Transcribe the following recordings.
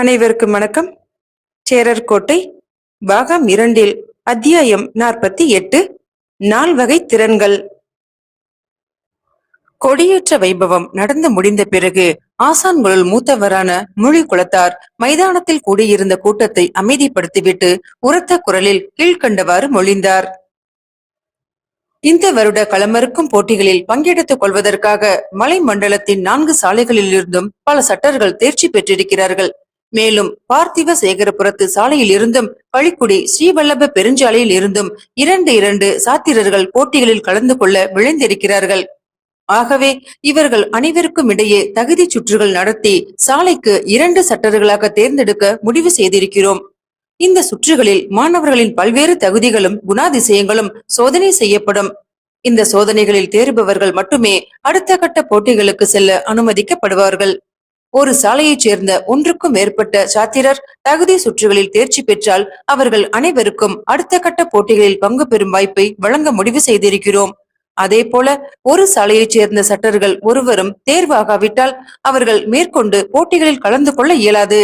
அனைவருக்கும் வணக்கம். சேரர் கோட்டை பாகம் இரண்டில் அத்தியாயம் நாற்பத்தி எட்டு நால்வகை திறன்கள். கொடியேற்ற வைபவம் நடந்து முடிந்த பிறகு ஆசான்களுள் மூத்தவரான மொழி குலத்தார் மைதானத்தில் கூடியிருந்த கூட்டத்தை அமைதிப்படுத்திவிட்டு உரத்த குரலில் கீழ்கண்டவாறு மொழிந்தார். இந்த வருட களமறுக்கும் போட்டிகளில் பங்கெடுத்துக் கொள்வதற்காக மலை மண்டலத்தின் நான்கு சாலைகளிலிருந்தும் பல சட்டர்கள் தேர்ச்சி பெற்றிருக்கிறார்கள். மேலும் பார்த்திவ சேகரபுரத்து சாலையில் இருந்தும் பழிக்குடி ஸ்ரீவல்லப பெருஞ்சாலையில் இருந்தும் இரண்டு இரண்டு சாத்திரர்கள் போட்டிகளில் கலந்து கொள்ள விளைந்திருக்கிறார்கள் ஆகவே இவர்கள் அனைவருக்கும் இடையே தகுதி சுற்றுகள் நடத்தி சாலைக்கு இரண்டு சட்டர்களாக தேர்ந்தெடுக்க முடிவு செய்திருக்கிறோம். இந்த சுற்றுகளில் மாணவர்களின் பல்வேறு தகுதிகளும் குணாதிசயங்களும் சோதனை செய்யப்படும். இந்த சோதனைகளில் தேர்பவர்கள் மட்டுமே அடுத்த கட்ட போட்டிகளுக்கு செல்ல அனுமதிக்கப்படுவார்கள். ஒரு சாலையைச் சேர்ந்த ஒன்றுக்கும் மேற்பட்ட சாத்திரர் தகுதி சுற்றுகளில் தேர்ச்சி பெற்றால் அவர்கள் அனைவருக்கும் அடுத்த கட்ட போட்டிகளில் பங்கு பெறும் வாய்ப்பை வழங்க முடிவு செய்திருக்கிறோம். அதே போல ஒரு சாலையைச் சேர்ந்த சட்டர்கள் ஒருவரும் தேர்வாகாவிட்டால் அவர்கள் மேற்கொண்டு போட்டிகளில் கலந்து கொள்ள இயலாது.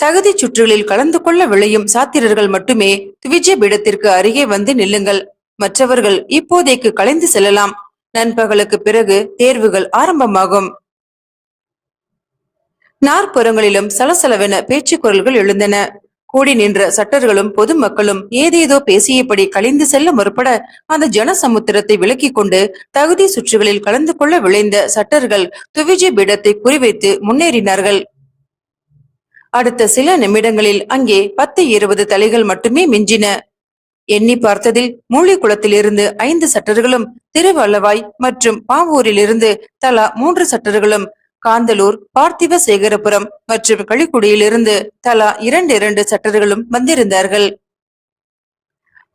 தகுதி சுற்றுகளில் கலந்து கொள்ள விளையும் சாத்திரர்கள் மட்டுமே துவிஜ பீடத்திற்கு அருகே வந்து நில்லுங்கள். மற்றவர்கள் இப்போதைக்கு கலைந்து செல்லலாம். நண்பகலுக்கு பிறகு தேர்வுகள் ஆரம்பமாகும். நாற்புறங்களிலும் சலசலவென பேச்சு குரல்கள் எழுந்தன. கூடி நின்ற சட்டர்களும் பொதுமக்களும் ஏதேதோ பேசியபடி கழிந்து செல்ல முற்பட அந்த ஜனசமுத்திரத்தை விலக்கிக் கொண்டு தகுதி சுற்றுகளில் கலந்து கொள்ள விளைந்த சட்டர்கள் துவிஜி பீடத்தை குறிவைத்து முன்னேறினார்கள். அடுத்த சில நிமிடங்களில் அங்கே பத்து இருபது தலைகள் மட்டுமே மிஞ்சின. எண்ணி பார்த்ததில் மூலிகுளத்திலிருந்து ஐந்து சட்டர்களும் திருவல்லவாய் மற்றும் பாவூரிலிருந்து தலா மூன்று சட்டர்களும் காந்தலூர் பார்த்திவ சேகரபுரம் மற்றும் களிக்குடியிலிருந்து தலா இரண்டு இரண்டு சட்டர்களும் வந்திருந்தார்கள்.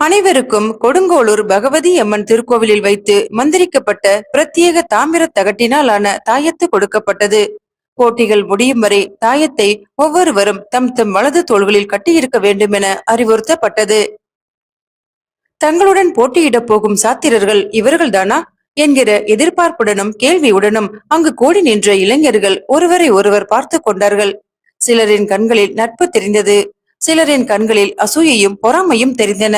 அனைவருக்கும் கொடுங்கோளூர் பகவதி அம்மன் திருக்கோவிலில் வைத்து மந்திரிக்கப்பட்ட பிரத்யேக தாமிர தகட்டினால் ஆன தாயத்து கொடுக்கப்பட்டது. போட்டிகள் முடியும் வரை தாயத்தை ஒவ்வொருவரும் தம் தம் வலது தோள்களில் கட்டியிருக்க வேண்டும் என அறிவுறுத்தப்பட்டது. தங்களுடன் போட்டியிடப் போகும் சாத்திரர்கள் இவர்கள்தானா? என்கிற எதிர்பார்ப்புடனும் கேள்வியுடனும் அங்கு கூடி நின்ற இளைஞர்கள் ஒருவரை ஒருவர் பார்த்து கொண்டார்கள். சிலரின் கண்களில் நட்பு தெரிந்தது. சிலரின் கண்களில் அசூயையும் பொறாமையும் தெரிந்தன.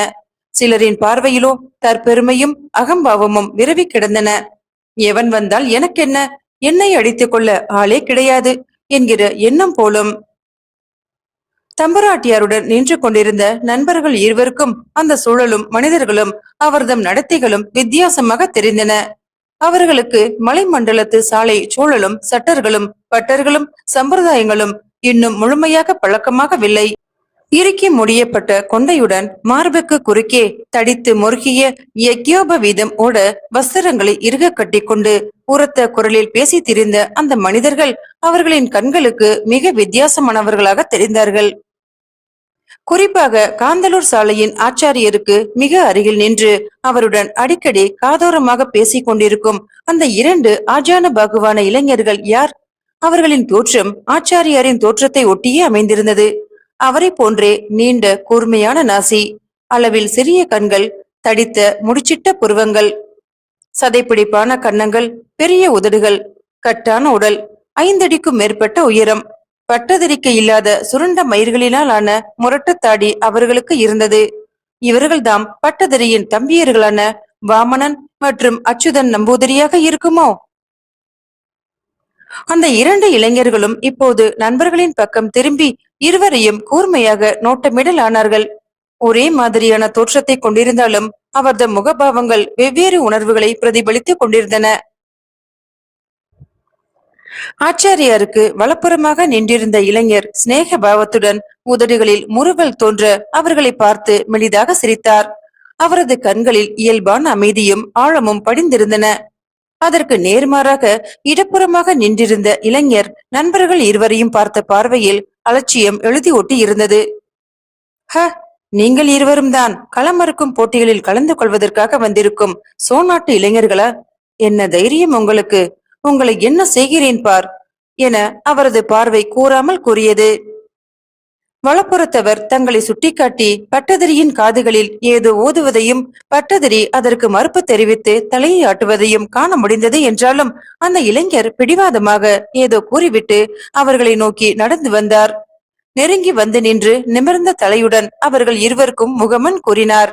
சிலரின் பார்வையிலோ தற்பெருமையும் அகம்பாவமும் விரவி கிடந்தன. எவன் வந்தால் எனக்கென்ன? என்னை அடித்துக் கொள்ள ஆளே கிடையாது என்கிற எண்ணம் போலும் தம்பராட்டியாருடன் நின்று கொண்டிருந்த நண்பர்கள் இருவருக்கும் அந்த சூழலும் மனிதர்களும் அவர்தம் நடத்தைகளும் வித்தியாசமாக தெரிந்தன. அவர்களுக்கு மலைமண்டலத்து சாலை சூழலும் சட்டர்களும் பட்டர்களும் சம்பிரதாயங்களும் இன்னும் முழுமையாக பழக்கமாகவில்லை. இறுக்கி முடியப்பட்ட கொண்டையுடன் மார்புக்கு குறுக்கே தடித்து முறுகிய யக்யோப வீதம் ஓட வஸ்திரங்களை இறுக கட்டிக்கொண்டு உரத்த குரலில் பேசி திரிந்த அந்த மனிதர்கள் அவர்களின் கண்களுக்கு மிக வித்தியாசமானவர்களாக தெரிந்தார்கள். குறிப்பாக காந்தலூர் சாலையின் ஆச்சாரியருக்கு மிக அருகில் நின்று அவருடன் அடிக்கடி காதோரமாக பேசிக் கொண்டிருக்கும் அந்த இரண்டு ஆஜான பாகுவான இளைஞர்கள் யார்? அவர்களின் தோற்றம் ஆச்சாரியாரின் தோற்றத்தை ஒட்டியே அமைந்திருந்தது. அவரை போன்றே நீண்ட கூர்மையான நாசி அளவில் சிறிய கண்கள் தடித்த முடிச்சிட்ட புருவங்கள் சதைப்பிடிப்பான கன்னங்கள் பெரிய உதடுகள் கட்டான உடல் ஐந்தடிக்கும் மேற்பட்ட உயரம் பட்டதறிக்க இல்லாத சுருண்ட மயிர்களினால் ஆன முரட்டுத்தாடி அவர்களுக்கு இருந்தது. இவர்கள்தாம் பட்டதிரியின் தம்பியர்களான வாமனன் மற்றும் அச்சுதன் நம்பூதிரியாக இருக்குமோ? அந்த இரண்டு இளைஞர்களும் இப்போது நண்பர்களின் பக்கம் திரும்பி இருவரையும் கூர்மையாக நோட்டமிடல் ஆனார்கள் ஒரே மாதிரியான தோற்றத்தை கொண்டிருந்தாலும் அவரது முகபாவங்கள் வெவ்வேறு உணர்வுகளை பிரதிபலித்துக் கொண்டிருந்தன. ஆச்சாரியாருக்கு வலப்புறமாக நின்றிருந்த இளைஞர் சிநேக பாவத்துடன் உதடுகளில் முறுவல் தோன்ற அவர்களை பார்த்து மெலிதாக சிரித்தார். அவரது கண்களில் இயல்பான அமைதியும் ஆழமும் படிந்திருந்தன. அதற்கு நேர்மாறாக இடப்புறமாக நின்றிருந்த இளைஞர் நண்பர்கள் இருவரையும் பார்த்த பார்வையில் அலட்சியம் எழுதி ஒட்டி இருந்தது ஹ நீங்கள் இருவரும் தான் களமறுக்கும் போட்டிகளில் கலந்து கொள்வதற்காக வந்திருக்கும் சோநாட்டு இளைஞர்களா? என்ன தைரியம் உங்களுக்கு? உங்களை என்ன செய்கிறேன் பார் என அவரது பார்வை கூறாமல் கூறியது. வலப்புறத்தவர் தங்களை சுட்டிக்காட்டி பட்டதிரியின் காதுகளில் ஏதோ ஓதுவதையும் பட்டதிரி அதற்கு மறுப்பு தெரிவித்து தலையை ஆட்டுவதையும் காண முடிந்தது என்றாலும் அந்த இளைஞர் பிடிவாதமாக ஏதோ கூறிவிட்டு அவர்களை நோக்கி நடந்து வந்தார். நெருங்கி வந்து நின்று நிமிர்ந்த தலையுடன் அவர்கள் இருவருக்கும் முகமன் கூறினார்.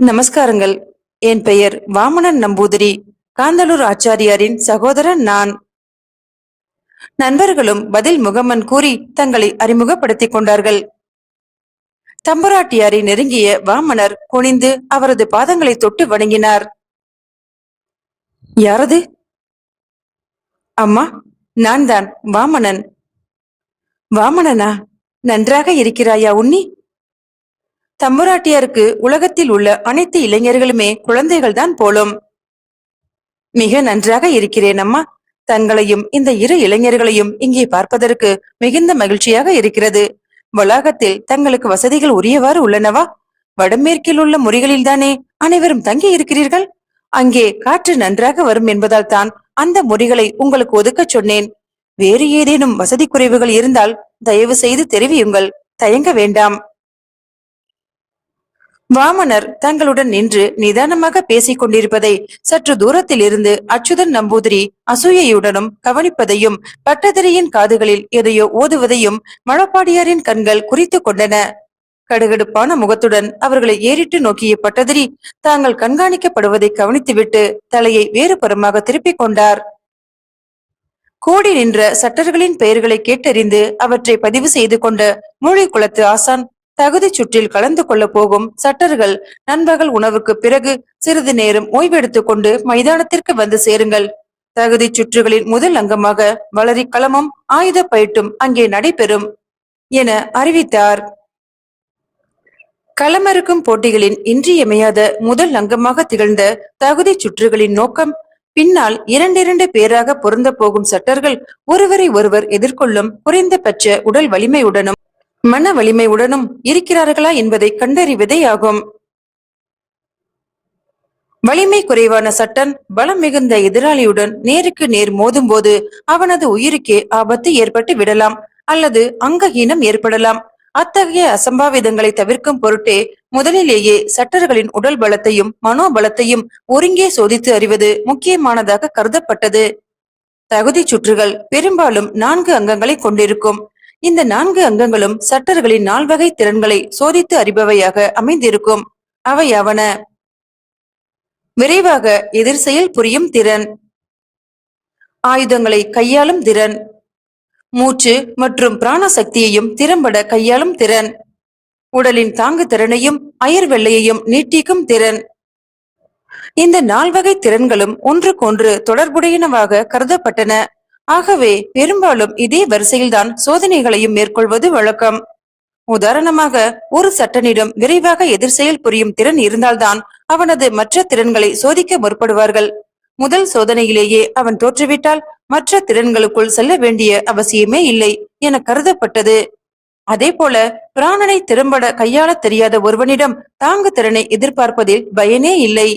நமஸ்காரங்கள். என் பெயர் வாமனன் நம்பூதிரி. காந்தலூர் ஆச்சாரியாரின் சகோதரன் நான். நண்பர்களும் பதில் முகமன் கூறி தங்களை அறிமுகப்படுத்திக் கொண்டார்கள். தம்பராட்டியாரை நெருங்கிய வாமனர் குனிந்து அவரது பாதங்களை தொட்டு வணங்கினார். யாரது? அம்மா நான் தான் வாமனன். வாமனனா? நன்றாக இருக்கிறாயா உன்னி? தம்புராட்டியாருக்கு உலகத்தில் உள்ள அனைத்து இளைஞர்களுமே குழந்தைகள் தான் போலும். மிக நன்றாக இருக்கிறேன் அம்மா தங்களையும் இந்த இரு இளைஞர்களையும் இங்கே பார்ப்பதற்கு மிகுந்த மகிழ்ச்சியாக இருக்கிறது. வளாகத்தில் தங்களுக்கு வசதிகள் உரியவாறு உள்ளனவா? வடமேற்கில் உள்ள முறிகளில்தானே அனைவரும் தங்கி இருக்கிறீர்கள்? அங்கே காற்று நன்றாக வரும் என்பதால் தான் அந்த முறிகளை உங்களுக்கு ஒதுக்கச் சொன்னேன். வேறு ஏதேனும் வசதி குறைவுகள் இருந்தால் தயவு செய்து தெரிவியுங்கள். தயங்க வேண்டாம். வாமனர் தங்களுடன் நின்று நிதானமாக பேசிக் கொண்டிருப்பதை சற்று தூரத்தில் இருந்து அச்சுதன் நம்பூதிரி அசூயையுடனும் கவனிப்பதையும் பட்டதிரியின் காதுகளில் எதையோ ஓதுவதையும் மழப்பாடியாரின் கண்கள் குறித்து கொண்டன. கடுகடுப்பான முகத்துடன் அவர்களை ஏறிட்டு நோக்கிய பட்டதிரி தாங்கள் கண்காணிக்கப்படுவதை கவனித்துவிட்டு தலையை வேறுபுறமாக திருப்பிக் கொண்டார். கூடி நின்ற சட்டர்களின் பெயர்களை கேட்டறிந்து அவற்றை பதிவு செய்து கொண்ட மூளைக்குளத்து ஆசான் தகுதி சுற்றில் கலந்து கொள்ள போகும் சட்டர்கள் நண்பகல் உணவுக்கு பிறகு சிறிது நேரம் ஓய்வெடுத்துக் கொண்டு மைதானத்திற்கு வந்து சேருங்கள். தகுதி சுற்றுகளின் முதல் அங்கமாக வளரி களமும் ஆயுத பயிட்டும் அங்கே நடைபெறும் என அறிவித்தார். களமறுக்கும் போட்டிகளின் இன்றியமையாத முதல் அங்கமாக திகழ்ந்த தகுதி சுற்றுகளின் நோக்கம் பின்னால் இரண்டிரண்டு பேராக பொருந்த போகும் சட்டர்கள் ஒருவரை ஒருவர் எதிர்கொள்ளும் குறைந்தபட்ச உடல் வலிமையுடனும் மன வலிமையுடனும் இருக்கிறார்களா என்பதை கண்டறிவதே ஆகும். வலிமை குறைவான சட்டன் பலம் மிகுந்த எதிராளியுடன் நேருக்கு நேர் மோதும்போது அவனது உயிருக்கே ஆபத்து ஏற்பட்டு விடலாம் அல்லது அங்கஹீனம் ஏற்படலாம். அத்தகைய அசம்பாவிதங்களை தவிர்க்கும் பொருட்டே முதலிலேயே சட்டர்களின் உடல் பலத்தையும் மனோபலத்தையும் ஒருங்கே சோதித்து அறிவது முக்கியமானதாக கருதப்பட்டது. தகுதி சுற்றுகள் பெரும்பாலும் நான்கு அங்கங்களை கொண்டிருக்கும். இந்த நான்கு அங்கங்களும் சட்டர்களின் நால்வகை திறன்களை சோதித்து அறிபவையாக அமைந்திருக்கும். அவையாவன விரைவாக எதிர் செயல் புரியும் திறன். ஆயுதங்களை கையாளும் திறன். மூச்சு மற்றும் பிராண சக்தியையும் திறம்பட கையாளும் திறன். உடலின் தாங்கு திறனையும் அயர் வெள்ளையையும் நீட்டிக்கும் திறன். இந்த நால்வகை திறன்களும் ஒன்றுக்கொன்று தொடர்புடையனவாக கருதப்பட்டன. ஆகவே பெரும்பாலும் இதே வரிசையில்தான் சோதனைகளையும் மேற்கொள்வது வழக்கம். உதாரணமாக ஒரு சட்டனிடம் விரைவாக எதிர் செயல் புரியும் திறன் இருந்தால்தான் அவனது மற்ற திறன்களை சோதிக்க முற்படுவார்கள். முதல் சோதனையிலேயே அவன் தோற்றுவிட்டால் மற்ற திறன்களுக்குள் செல்ல வேண்டிய அவசியமே இல்லை என கருதப்பட்டது. அதே போல பிராணனை திறம்பட கையாள தெரியாத ஒருவனிடம் தாங்கு திறனை எதிர்பார்ப்பதில் பயனே இல்லை.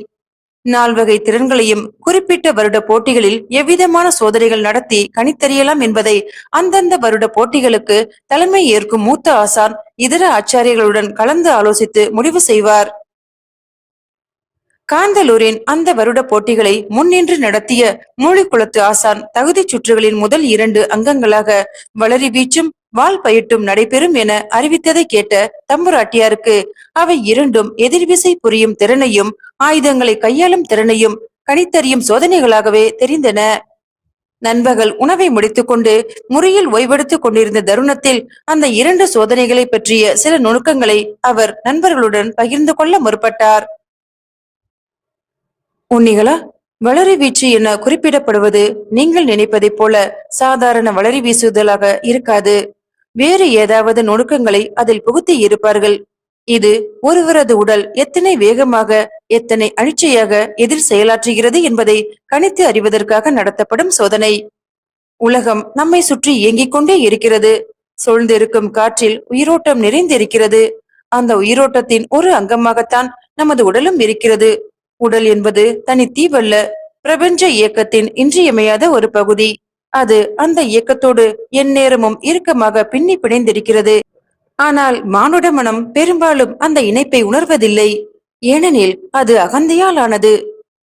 நால்வகை திறன்களையும் குறிப்பிட்ட வருட போட்டிகளில் எவ்விதமான சோதனைகள் நடத்தி கணித்தறியலாம் என்பதை அந்தந்த வருட போட்டிகளுக்கு தலைமை ஏற்கும் மூத்த ஆசான் இதர ஆச்சாரியர்களுடன் கலந்து ஆலோசித்து முடிவு செய்வார். காந்தலூரின் அந்த வருட போட்டிகளை முன்னின்று நடத்திய மூளைக்குளத்து ஆசான் தகுதி சுற்றுகளின் முதல் இரண்டு அங்கங்களாக வளரி வீச்சும் வால் பயிட்டும் நடைபெறும் என அறிவித்ததை கேட்ட தம்புராட்டியாருக்கு அவை இரண்டும் எதிர்விசை புரியும் திறனையும் ஆயுதங்களை கையாளும் திறனையும் கணித்தறியும் சோதனைகளாகவே தெரிந்தன. நண்பகல் உணவை முடித்துக்கொண்டு முறையில் ஓய்வெடுத்துக் கொண்டிருந்த தருணத்தில் அந்த இரண்டு சோதனைகளை பற்றிய சில நுணுக்கங்களை அவர் நண்பர்களுடன் பகிர்ந்து கொள்ள முற்பட்டார். உன்னிகளா வளரி வீச்சு என குறிப்பிடப்படுவது நீங்கள் நினைப்பதைப் போல சாதாரண வளரி வீசுதலாக இருக்காது. வேறு ஏதாவது நுணுக்கங்களை அதில் புகுத்தி இருப்பார்கள். இது ஒருவரது உடல் எத்தனை வேகமாக எத்தனை அழிச்சையாக எதிர் செயலாற்றுகிறது என்பதை கணித்து அறிவதற்காக நடத்தப்படும் சோதனை. உலகம் நம்மை சுற்றி இயங்கிக் கொண்டே இருக்கிறது. சூழ்ந்திருக்கும் காற்றில் உயிரோட்டம் நிறைந்திருக்கிறது. அந்த உயிரோட்டத்தின் ஒரு அங்கமாகத்தான் நமது உடலும் இருக்கிறது. உடல் என்பது தனி தீவல்ல பிரபஞ்ச இயக்கத்தின் இன்றியமையாத ஒரு பகுதி. அது அந்த இயக்கத்தோடு எந்நேரமும் இறுக்கமாக பின்னி பிணைந்திருக்கிறது. ஆனால் மானுட மனம் பெரும்பாலும் அந்த இணைப்பை உணர்வதில்லை. ஏனெனில் அது அகந்தையால் ஆனது.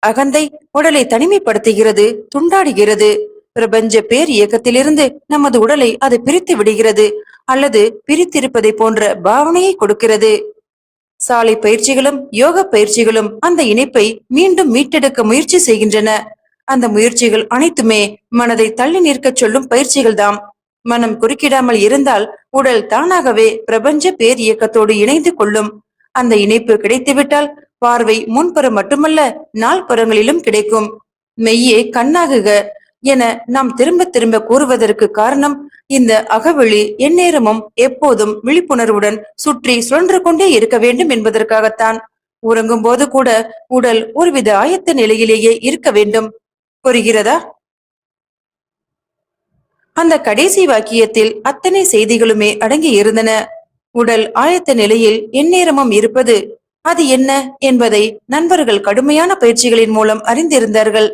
அகந்தை உடலை தனிமைப்படுத்துகிறது துண்டாடுகிறது. பிரபஞ்ச பேர் இயக்கத்திலிருந்து நமது உடலை அது பிரித்து விடுகிறது அல்லது பிரித்திருப்பதை போன்ற பாவனையை கொடுக்கிறது. சாலை பயிற்சிகளும் யோக பயிற்சிகளும் அந்த இணைப்பை மீண்டும் மீட்டெடுக்க முயற்சி செய்கின்றன. அந்த முயற்சிகள் அனைத்துமே மனதை தள்ளி நிற்கச் சொல்லும் பயிற்சிகள் தாம் மனம் குறுக்கிடாமல் இருந்தால் உடல் தானாகவே பிரபஞ்ச பேர் இயக்கத்தோடு இணைந்து கொள்ளும். அந்த இணைப்பு கிடைத்துவிட்டால் பார்வை முன்புறம் மட்டுமல்ல நால்புறங்களிலும் கிடைக்கும். மெய்யே கண்ணாகுக என நாம் திரும்ப திரும்ப கூறுவதற்கு காரணம் இந்த அகவெளி எந்நேரமும் எப்போதும் விழிப்புணர்வுடன் சுற்றி சுழன்று கொண்டே இருக்க வேண்டும் என்பதற்காகத்தான். உறங்கும் போது கூட உடல் ஒருவித ஆயத்த நிலையிலேயே இருக்க வேண்டும். புரிகிறதா? அந்த கடைசி வாக்கியத்தில் அத்தனை செய்திகளுமே அடங்கி இருந்தன. உடல் ஆயத்த நிலையில் எந்நேரமும் இருப்பது அது என்ன என்பதை நண்பர்கள் கடுமையான பயிற்சிகளின் மூலம் அறிந்திருந்தார்கள்.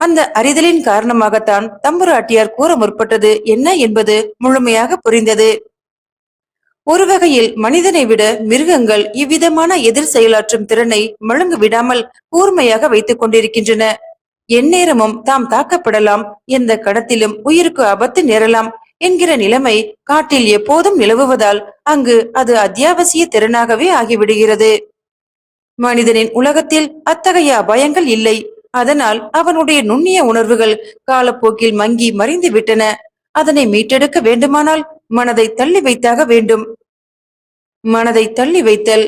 அந்த அறிதலின் காரணமாகத்தான் தம்புராட்டியார் கூற முற்பட்டது என்ன என்பது முழுமையாக புரிந்தது. ஒரு வகையில் மனிதனை விட மிருகங்கள் இவ்விதமான எதிர் செயலாற்றும் திறனை மழுங்கு விடாமல் கூர்மையாக வைத்துக் கொண்டிருக்கின்றன. எந்நேரமும் தாம் தாக்கப்படலாம். எந்த கடத்திலும் உயிருக்கு ஆபத்து நேரலாம் என்கிற நிலைமை காட்டில் எப்போதும் நிலவுவதால் அங்கு அது அத்தியாவசிய திறனாகவே ஆகிவிடுகிறது. மனிதனின் உலகத்தில் அத்தகைய அபாயங்கள் இல்லை. அதனால் அவனுடைய நுண்ணிய உணர்வுகள் காலப்போக்கில் மங்கி மறைந்து விட்டன. அதனை மீட்டெடுக்க வேண்டுமானால் மனதை தள்ளி வைத்தாக வேண்டும். மனதை தள்ளி வைத்தல்.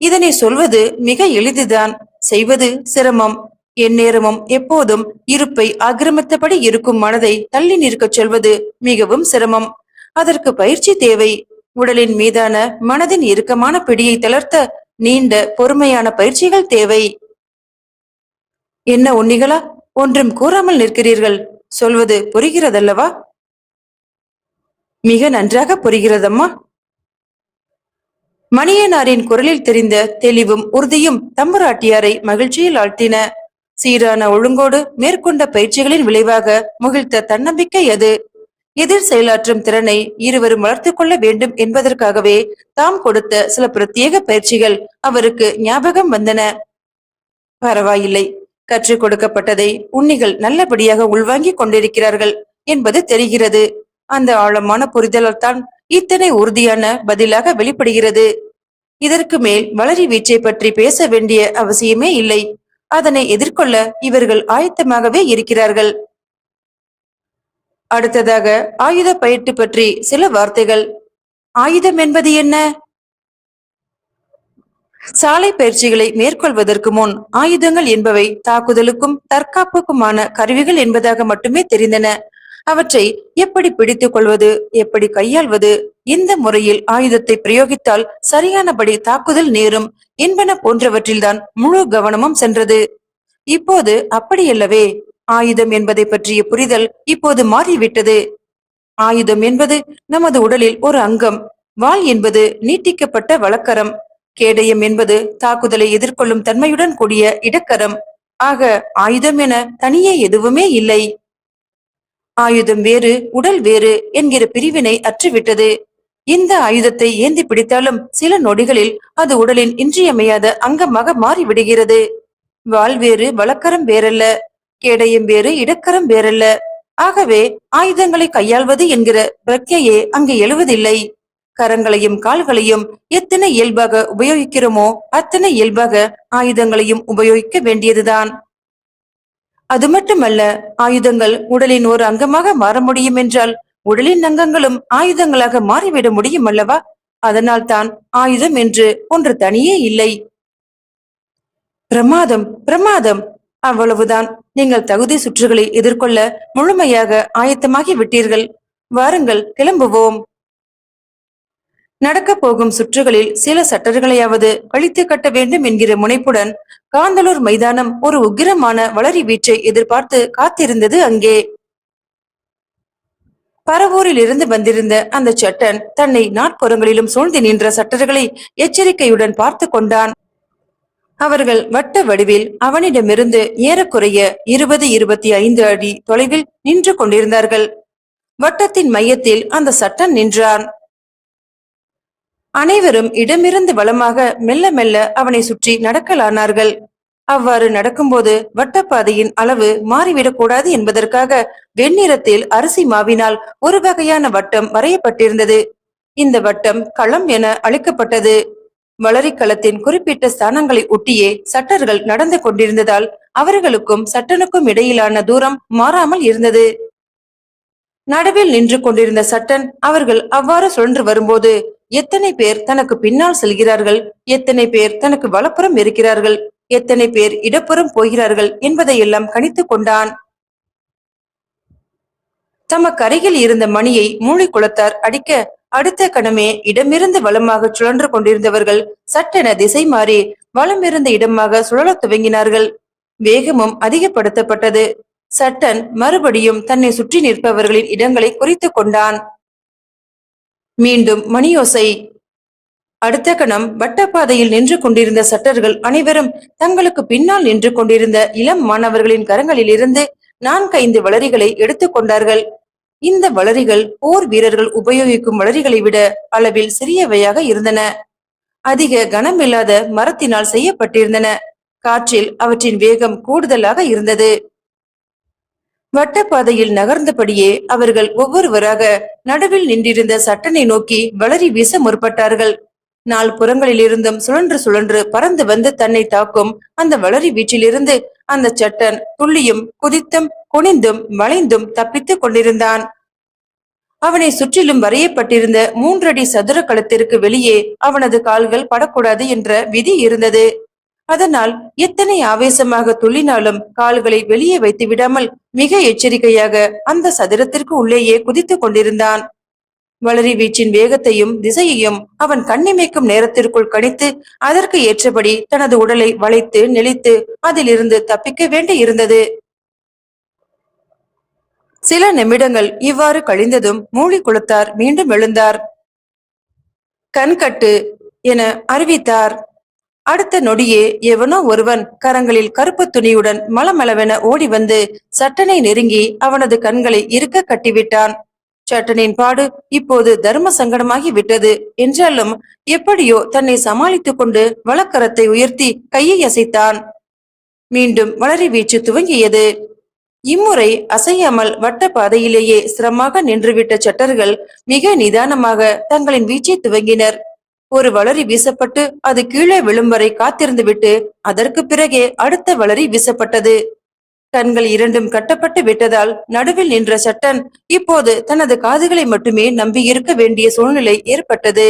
இதனை சொல்வது மிக எளிதுதான். செய்வது சிரமம். எந்நேரமும் எப்போதும் இருப்பை ஆக்கிரமித்தபடி இருக்கும் மனதை தள்ளி நிற்கச் சொல்வது மிகவும் சிரமம். அதற்கு பயிற்சி தேவை. உடலின் மீதான மனதின் இறுக்கமான பிடியை தளர்த்த நீண்ட பொறுமையான பயிற்சிகள் தேவை. என்ன உன்னிகளா? ஒன்றும் கூறாமல் நிற்கிறீர்கள். சொல்வது புரிகிறதல்லவா? மிக நன்றாக புரிகிறதம்மா. மணியனாரின் குரலில் தெரிந்த தெளிவும் உறுதியும் தம்பராட்டியாரை மகிழ்ச்சியில் ஆழ்த்தின. சீரான ஒழுங்கோடு மேற்கொண்ட பயிற்சிகளின் விளைவாக முகிழ்த்த தன்னம்பிக்கை அது. எதிர் செயலாற்றும் திறனை இருவரும் வளர்த்து கொள்ள வேண்டும் என்பதற்காகவே தாம் கொடுத்த சில பிரத்யேக பயிற்சிகள் அவருக்கு ஞாபகம் வந்தன. பரவாயில்லை. கற்றுக் கொடுக்கப்பட்டதை உன்னிகள் நல்லபடியாக உள்வாங்கிக் கொண்டிருக்கிறார்கள் என்பது தெரிகிறது. அந்த ஆழமான புரிதலால் தான் இத்தனை உறுதியான பதிலாக வெளிப்படுகிறது. இதற்கு மேல் வளரி வீச்சை பற்றி பேச வேண்டிய அவசியமே இல்லை. அதனை எதிர்கொள்ள இவர்கள் ஆயத்தமாகவே இருக்கிறார்கள். அடுத்ததாக ஆயுத பயிற்சி பற்றி சில வார்த்தைகள். ஆயுதம் என்பது என்ன? சாலை பயிற்சிகளை மேற்கொள்வதற்கு முன் ஆயுதங்கள் என்பவை தாக்குதலுக்கும் தற்காப்புக்குமான கருவிகள் என்பதாக மட்டுமே தெரிந்தன. அவற்றை எப்படி பிடித்துக் கொள்வது எப்படி கையாள்வது இந்த முறையில் ஆயுதத்தை பிரயோகித்தால் சரியானபடி தாக்குதல் நேரும். என்பன போன்றவற்றில்தான் முழு கவனமும் சென்றது. இப்போது அப்படியல்லவே ஆயுதம் என்பதை பற்றிய புரிதல் இப்போது மாறிவிட்டது. ஆயுதம் என்பது நமது உடலில் ஒரு அங்கம் வாள் என்பது நீட்டிக்கப்பட்ட வழக்கரம் கேடயம் என்பது தாக்குதலை எதிர்கொள்ளும் தன்மையுடன் கூடிய இடக்கரம். ஆக ஆயுதம் என தனியே எதுவுமே இல்லை. ஆயுதம் வேறு உடல் வேறு என்கிற பிரிவினை அற்றுவிட்டது. இந்த ஆயுதத்தை ஏந்தி பிடித்தாலும் சில நொடிகளில் அது உடலின் இன்றியமையாத அங்கமாக மாறிவிடுகிறது. வால் வேறு வழக்கரம் வேறல்ல கேடயம் வேறு இடக்கரம் வேறல்ல. ஆகவே ஆயுதங்களை கையாள்வது என்கிற பிரக்ஞையே அங்கு எழுவதில்லை. கரங்களையும் கால்களையும் எத்தனை இயல்பாக உபயோகிக்கிறோமோ அத்தனை இயல்பாக ஆயுதங்களையும் உபயோகிக்க வேண்டியதுதான். அது மட்டுமல்ல ஆயுதங்கள் உடலின் ஒரு அங்கமாக மாற முடியும் என்றால் உடலின் அங்கங்களும் ஆயுதங்களாக மாறிவிட முடியும் அல்லவா? அதனால் தான் ஆயுதம் என்று ஒன்று தனியே இல்லை. பிரமாதம் பிரமாதம். அவ்வளவுதான். நீங்கள் தகுதி சுற்றுகளை எதிர்கொள்ள முழுமையாக ஆயத்தமாகி விட்டீர்கள். வாருங்கள் கிளம்புவோம். நடக்கப் போகும் சுற்றுகளில் சில சட்டர்களையாவது கழித்து கட்ட வேண்டும் என்கிற முனைப்புடன் காந்தலூர் மைதானம் ஒரு உக்கிரமான வளரி வீச்சை எதிர்பார்த்து காத்திருந்தது அங்கே. பரவூரில் இருந்து வந்திருந்த அந்த சட்டன் தன்னை நாட்புறங்களிலும் சூழ்ந்து நின்ற சட்டர்களை எச்சரிக்கையுடன் பார்த்து கொண்டான். அவர்கள் வட்ட வடிவில் அவனிடமிருந்து ஏறக்குறைய இருபது இருபத்தி ஐந்து அடி தொலைவில் நின்று கொண்டிருந்தார்கள். வட்டத்தின் மையத்தில் அந்த சட்டன் நின்றான். அனைவரும் இடமிருந்து வளமாக மெல்ல மெல்ல அவனை சுற்றி நடக்கலானார்கள். அவ்வாறு நடக்கும்போது வட்டப்பாதையின் அளவு மாறிவிடக் கூடாது என்பதற்காக வெண்ணிறத்தில் அரிசி மாவினால் ஒரு வகையான வட்டம் வரையப்பட்டிருந்தது. இந்த வட்டம் களம் என அழைக்கப்பட்டது. வளரிக்களத்தின் குறிப்பிட்ட ஸ்தானங்களை ஒட்டியே சட்டர்கள் நடந்து கொண்டிருந்ததால் அவர்களுக்கும் சட்டனுக்கும் இடையிலான தூரம் மாறாமல் இருந்தது. நடுவில் நின்று கொண்டிருந்த சட்டன் அவர்கள் அவ்வாறு சுழன்று வரும்போது எத்தனை பேர் தனக்கு பின்னால் செல்கிறார்கள்? எத்தனை பேர் தனக்கு வலப்புறம் இருக்கிறார்கள்? எத்தனை பேர் இடப்புறம் போகிறார்கள் என்பதையெல்லாம் கணித்துக் கொண்டான். தமக்கு அருகில் இருந்த மணியை மூளை குளத்தார் அடிக்க அடுத்த கணமே இடமிருந்து வளமாக சுழன்று கொண்டிருந்தவர்கள் சட்டென திசை மாறி வலமிருந்த இடமாக சுழலத் துவங்கினார்கள். வேகமும் அதிகப்படுத்தப்பட்டது. சட்டன் மறுபடியும் தன்னை சுற்றி நிற்பவர்களின் இடங்களை குறித்துக் கொண்டான். மீண்டும் மணியோசை. அடுத்த கணம் வட்டப்பாதையில் நின்று கொண்டிருந்த சட்டர்கள் அனைவரும் தங்களுக்கு பின்னால் நின்று கொண்டிருந்த இளம் மாணவர்களின் கரங்களில் இருந்து நான்கைந்து வளரிகளை எடுத்துக் கொண்டார்கள். இந்த வளரிகள் போர் வீரர்கள் உபயோகிக்கும் வளரிகளை விட அளவில் சிறியவையாக இருந்தன. அதிக கனமில்லாத மரத்தினால் செய்யப்பட்டிருந்தன. காற்றில் அவற்றின் வேகம் கூடுதலாக இருந்தது. வட்டப்பாதையில் நகர்ந்தபடியே அவர்கள் ஒவ்வொருவராக நடுவில் நின்றிருந்த சட்டனை நோக்கி வளரி வீச முற்பட்டார்கள். நாலு புறங்களிலிருந்தும் சுழன்று சுழன்று பறந்து வந்து தன்னை தாக்கும் அந்த வளரி வீச்சிலிருந்து அந்த சட்டன் துள்ளியும் குதித்தும் குனிந்தும் வளைந்தும் தப்பித்துக் கொண்டிருந்தான். அவனை சுற்றிலும் வரையப்பட்டிருந்த மூன்றடி சதுர களத்திற்கு வெளியே அவனது கால்கள் படக்கூடாது என்ற விதி இருந்தது. அதனால் எத்தனை ஆவேசமாக துள்ளினாலும் கால்களை வெளியே வைத்து விடாமல் மிக எச்சரிக்கையாக அந்த சதுரத்திற்கு உள்ளேயே குதித்துக் கொண்டிருந்தான். வளரி வீச்சின் வேகத்தையும் திசையையும் அவன் கண்ணிமைக்கும் நேரத்திற்குள் கணித்து அதற்கு ஏற்றபடி தனது உடலை வளைத்து நெளித்து அதிலிருந்து தப்பிக்க வேண்டி இருந்தது சில நிமிடங்கள் இவ்வாறு கழிந்ததும் மூளி குளத்தார் மீண்டும் எழுந்தார். கண்கட்டு என அறிவித்தார். அடுத்த நொடியே எவனோ ஒருவன் கரங்களில் கருப்பு துணியுடன் மலமளவென ஓடி வந்து சட்டனை நெருங்கி அவனது கண்களை இருக்க கட்டிவிட்டான். சட்டனின் பாடு இப்போது தர்ம சங்கடமாகி விட்டது. என்றாலும் எப்படியோ தன்னை சமாளித்துக் கொண்டு வழக்கரத்தை உயர்த்தி கையை அசைத்தான். மீண்டும் வளரி வீச்சு துவங்கியது. இம்முறை அசையாமல் வட்ட பாதையிலேயே சிரமமாக நின்றுவிட்ட சட்டர்கள் மிக நிதானமாக தங்களின் வீச்சை துவங்கினர். ஒரு வளரி வீசப்பட்டு அது கீழே விழும் வரை காத்திருந்து விட்டு அதற்கு பிறகே அடுத்த வளரி வீசப்பட்டது. கண்கள் இரண்டும் கட்டப்பட்டு விட்டதால் நடுவில் நின்ற சட்டன் இப்போது தனது காதுகளை மட்டுமே நம்பி இருக்க வேண்டிய சூழ்நிலை ஏற்பட்டது.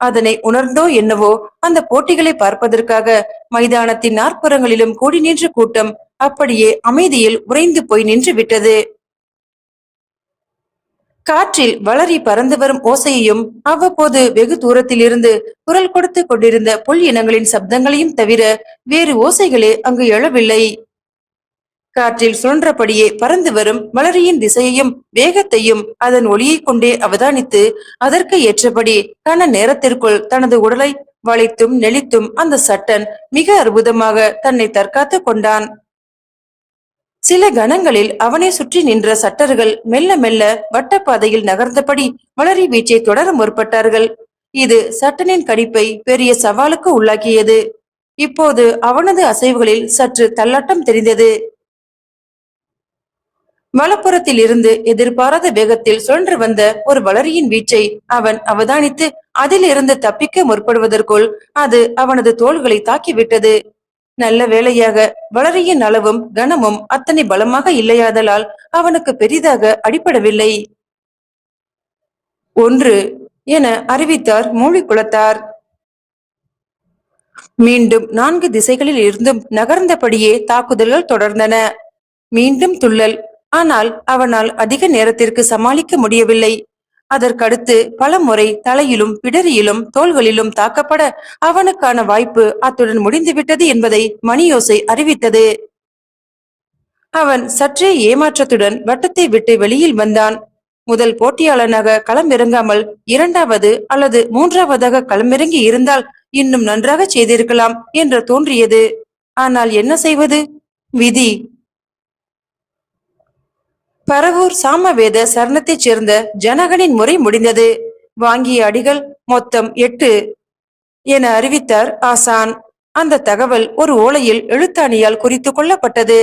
அதனை உணர்ந்தோ என்னவோ அந்த போட்டிகளை பார்ப்பதற்காக மைதானத்தின் நாற்புறங்களிலும் கூடி நின்ற கூட்டம் அப்படியே அமைதியில் உறைந்து போய் நின்று விட்டது. காற்றில் வளரி பறந்து வரும் ஓசையையும் அவ்வப்போது வெகு தூரத்தில் இருந்து குரல் கொடுத்து கொண்டிருந்த புல் இனங்களின் சப்தங்களையும் தவிர வேறு ஓசைகளே அங்கு எழவில்லை. காற்றில் சுழன்றபடியே பறந்து வரும் வளரியின் திசையையும் வேகத்தையும் அதன் ஒளியைக் கொண்டே அவதானித்து அதற்கு ஏற்றபடி கன நேரத்திற்குள் தனது உடலை வளைத்தும் நெளித்தும் அந்த சட்டன் மிக அற்புதமாக தன்னை தற்காத்துக் கொண்டான். சில கணங்களில் அவனை சுற்றி நின்ற சட்டர்கள் மெல்ல மெல்ல வட்டப்பாதையில் நகர்ந்தபடி வளரி வீச்சை தொடர முற்பட்டார்கள். இது சட்டனின் கணிப்பை பெரிய சவாலுக்கு உள்ளாக்கியது. இப்போது அவனது அசைவுகளில் சற்று தள்ளாட்டம் தெரிந்தது. வலப்புறத்தில் இருந்து எதிர்பாராத வேகத்தில் சுழன்று வந்த ஒரு வளரியின் வீச்சை அவன் அவதானித்து அதிலிருந்து தப்பிக்க முற்படுவதற்குள் அது அவனது தோள்களை தாக்கிவிட்டது. நல்ல வேளையாக வளரியின் அளவும் கனமும் அத்தனை பலமாக இல்லையாதலால் அவனுக்கு பெரிதாக அடிபடவில்லை. ஒன்று என அறிவித்தார் மூழிக்குளத்தார் மீண்டும் நான்கு திசைகளில் இருந்தும் நகர்ந்தபடியே தாக்குதல்கள் தொடர்ந்தன. மீண்டும் துள்ளல் ஆனால் அவனால் அதிக நேரத்திற்கு சமாளிக்க முடியவில்லை. அதற்கடுத்து பல முறை தலையிலும் பிடரியிலும் தோள்களிலும் தாக்கப்பட அவனுக்கான வாய்ப்பு அத்துடன் முடிந்துவிட்டது என்பதை மணியோசை அறிவித்தது. அவன் சற்றே ஏமாற்றத்துடன் வட்டத்தை விட்டு வெளியில் வந்தான். முதல் போட்டியாளனாக களமிறங்காமல் இரண்டாவது அல்லது மூன்றாவதாக களமிறங்கி இருந்தால் இன்னும் நன்றாக செய்திருக்கலாம் என்று தோன்றியது. ஆனால் என்ன செய்வது? விதி. பரவூர் சாமவேத சரணத்தைச் சேர்ந்த ஜனகனின் முறை முடிந்தது. வாங்கிய அடிகள் மொத்தம் எட்டு என அறிவித்தார் ஆசான். அந்த தகவல் ஒரு ஓலையில் எழுத்தாணியால் குறித்து கொள்ளப்பட்டது.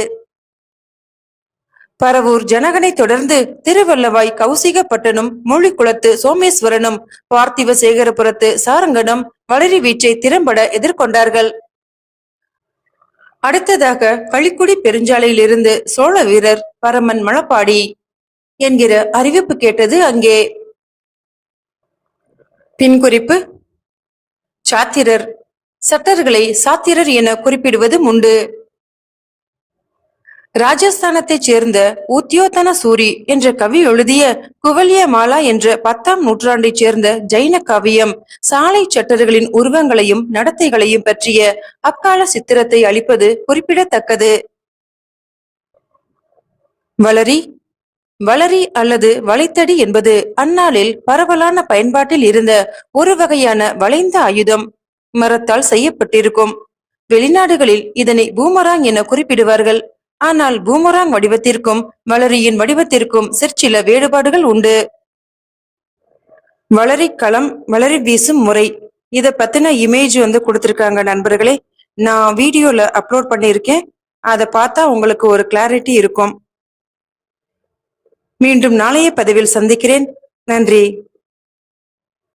பரவூர் ஜனகனை தொடர்ந்து திருவல்லவாய் கௌசிகப்பட்டனும் மொழிக்குளத்து சோமேஸ்வரனும் பார்த்திவ சேகரபுரத்து சாரங்கனும் வளரி வீச்சை திறம்பட எதிர்கொண்டார்கள். அடுத்ததாக களிக்குடி பெருஞ்சாலையிலிருந்து சோழ வீரர் பரமன் மணப்பாடி என்கிற அறிவிப்பு கேட்டது அங்கே. பின்குறிப்பு சாத்திரர். சட்டர்களை சாத்திரர் என குறிப்பிடுவதும் உண்டு. ராஜஸ்தானத்தைச் சேர்ந்த உத்தியோதன சூரி என்ற கவி எழுதிய குவலிய மாலா என்ற பத்தாம் நூற்றாண்டைச் சேர்ந்த ஜைன காவியம் சாலை சட்டர்களின் உருவங்களையும் நடத்தைகளையும் பற்றிய அக்கால சித்திரத்தை அளிப்பது குறிப்பிடத்தக்கது. வளரி வளரி அல்லது வளைத்தடி என்பது அந்நாளில் பரவலான பயன்பாட்டில் இருந்த ஒரு வகையான வளைந்த ஆயுதம் மரத்தால் செய்யப்பட்டிருக்கும். வெளிநாடுகளில் இதனை பூமராங் என குறிப்பிடுவார்கள். ஆனால் பூமராங் வடிவத்திற்கும் வளரியின் வடிவத்திற்கும் சிற்சில வேறுபாடுகள் உண்டு. வளரி களம் வளரி வீசும் முறை. இத பத்தின இமேஜ் வந்து கொடுத்திருக்காங்க நண்பர்களே. நான் வீடியோல அப்லோட் பண்ணியிருக்கேன். அதை பார்த்தா உங்களுக்கு ஒரு கிளாரிட்டி இருக்கும். மீண்டும் நாளைய பதிவில் சந்திக்கிறேன். நன்றி.